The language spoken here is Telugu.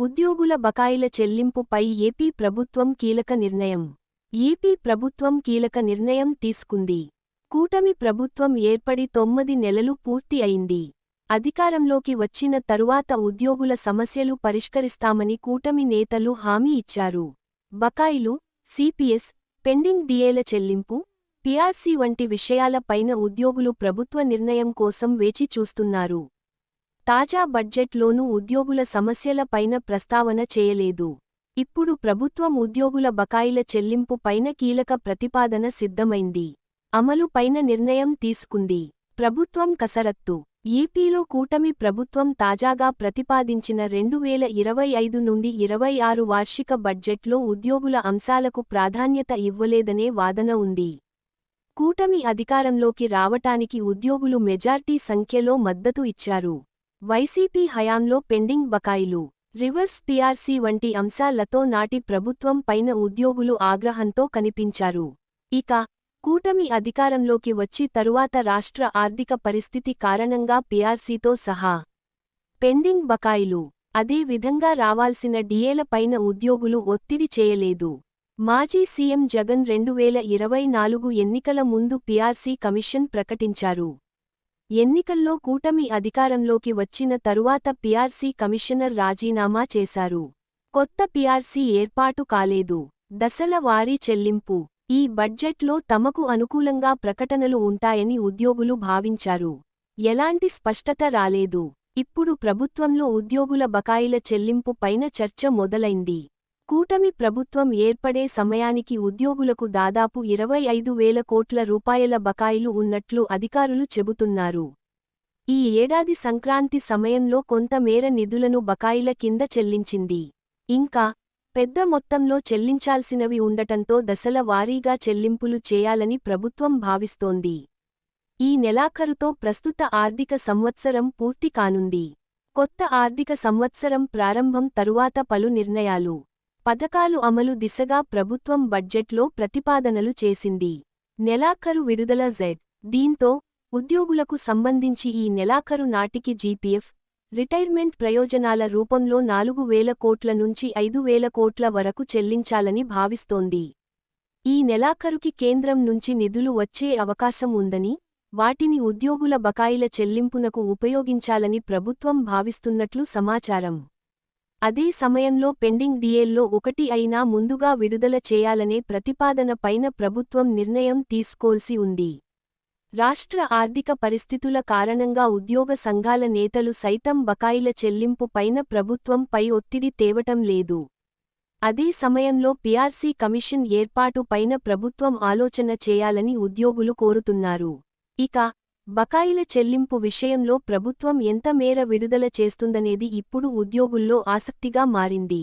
ఉద్యోగుల బకాయిల చెల్లింపుపై ఏపీ ప్రభుత్వం కీలక నిర్ణయం. ఏపీ ప్రభుత్వం కీలక నిర్ణయం తీసుకుంది. కూటమి ప్రభుత్వం ఏర్పడి తొమ్మిది నెలలు పూర్తి అయింది. అధికారంలోకి వచ్చిన తరువాత ఉద్యోగుల సమస్యలు పరిష్కరిస్తామని కూటమి నేతలు హామీ ఇచ్చారు. బకాయిలు సిపిఎస్ పెండింగ్ డిఏల చెల్లింపు పిఆర్సీ వంటి విషయాలపైన ఉద్యోగులు ప్రభుత్వ నిర్ణయం కోసం వేచి చూస్తున్నారు. తాజా బడ్జెట్లోనూ ఉద్యోగుల సమస్యలపైన ప్రస్తావన చేయలేదు. ఇప్పుడు ప్రభుత్వం ఉద్యోగుల బకాయిల చెల్లింపు పైన కీలక ప్రతిపాదన సిద్ధమైంది. అమలు పైన నిర్ణయం తీసుకుంది. ప్రభుత్వం కసరత్తు. ఏపీలో కూటమి ప్రభుత్వం తాజాగా ప్రతిపాదించిన రెండు వేల ఇరవై ఐదు నుండి ఇరవై ఆరు వార్షిక బడ్జెట్లో ఉద్యోగుల అంశాలకు ప్రాధాన్యత ఇవ్వలేదనే వాదన ఉంది. కూటమి అధికారంలోకి రావటానికి ఉద్యోగులు మెజార్టీ సంఖ్యలో మద్దతు ఇచ్చారు. వైసీపీ హయాంలో పెండింగ్ బకాయిలు. రివర్స్ పీఆర్సీ వంటి అంశాలతో నాటి ప్రభుత్వం పైన ఉద్యోగులు ఆగ్రహంతో కనిపించారు. ఇక కూటమి అధికారంలోకి వచ్చి తరువాత రాష్ట్ర ఆర్థిక పరిస్థితి కారణంగా పీఆర్సీతో సహా పెండింగ్ బకాయిలు. అదే విధంగా రావాల్సిన డిఏల పైన ఉద్యోగులు ఒత్తిడి చేయలేదు. మాజీ సీఎం జగన్ రెండు వేల ఇరవై నాలుగు ఎన్నికల ముందు పీఆర్సీ కమిషన్ ప్రకటించారు. ఎన్నికల్లో కూటమి అధికారంలోకి వచ్చిన తరువాత పీఆర్సీ కమిషనర్ రాజీనామా చేశారు. కొత్త పీఆర్సీ ఏర్పాటు కాలేదు. దశల వారీ చెల్లింపు. ఈ బడ్జెట్లో తమకు అనుకూలంగా ప్రకటనలు ఉంటాయని ఉద్యోగులు భావించారు. ఎలాంటి స్పష్టత రాలేదు. ఇప్పుడు ప్రభుత్వంలో ఉద్యోగుల బకాయిల చెల్లింపు పైన చర్చ మొదలైంది. కూటమి ప్రభుత్వం ఏర్పడే సమయానికి ఉద్యోగులకు దాదాపు ఇరవై ఐదు వేల కోట్ల రూపాయల బకాయిలు ఉన్నట్లు అధికారులు చెబుతున్నారు. ఈ ఏడాది సంక్రాంతి సమయంలో కొంతమేర నిధులను బకాయిల కింద చెల్లించింది. ఇంకా పెద్ద మొత్తంలో చెల్లించాల్సినవి ఉండటంతో దశల వారీగా చెల్లింపులు చేయాలని ప్రభుత్వం భావిస్తోంది. ఈ నెలాఖరుతో ప్రస్తుత ఆర్థిక సంవత్సరం పూర్తి కానుంది. కొత్త ఆర్థిక సంవత్సరం ప్రారంభం తరువాత పలు నిర్ణయాలు పథకాలు అమలు దిశగా ప్రభుత్వం బడ్జెట్లో ప్రతిపాదనలు చేసింది. నెలాఖరు విడుదల జెడ్ దీంతో ఉద్యోగులకు సంబంధించి ఈ నెలాఖరు నాటికి జీపీఎఫ్ రిటైర్మెంట్ ప్రయోజనాల రూపంలో నాలుగు వేల కోట్ల నుంచి ఐదు వేల కోట్ల వరకు చెల్లించాలని భావిస్తోంది. ఈ నెలాఖరుకి కేంద్రం నుంచి నిధులు వచ్చే అవకాశం ఉందని వాటిని ఉద్యోగుల బకాయిల చెల్లింపునకు ఉపయోగించాలని ప్రభుత్వం భావిస్తున్నట్లు సమాచారం. అదే సమయంలో పెండింగ్ డిఏల్లో ఒకటి అయినా ముందుగా విడుదల చేయాలనే ప్రతిపాదన పైన ప్రభుత్వం నిర్ణయం తీసుకోల్సి ఉంది. రాష్ట్ర ఆర్థిక పరిస్థితుల కారణంగా ఉద్యోగ సంఘాల నేతలు సైతం బకాయిల చెల్లింపు పైన ప్రభుత్వం పై ఒత్తిడి తేవటం లేదు. అదే సమయంలో పీఆర్సీ కమిషన్ ఏర్పాటు పైన ప్రభుత్వం ఆలోచన చేయాలని ఉద్యోగులు కోరుతున్నారు. ఇక బకాయిల చెల్లింపు విషయంలో ప్రభుత్వం ఎంత మేర విడుదల చేస్తుందనేది ఇప్పుడు ఉద్యోగుల్లో ఆసక్తిగా మారింది.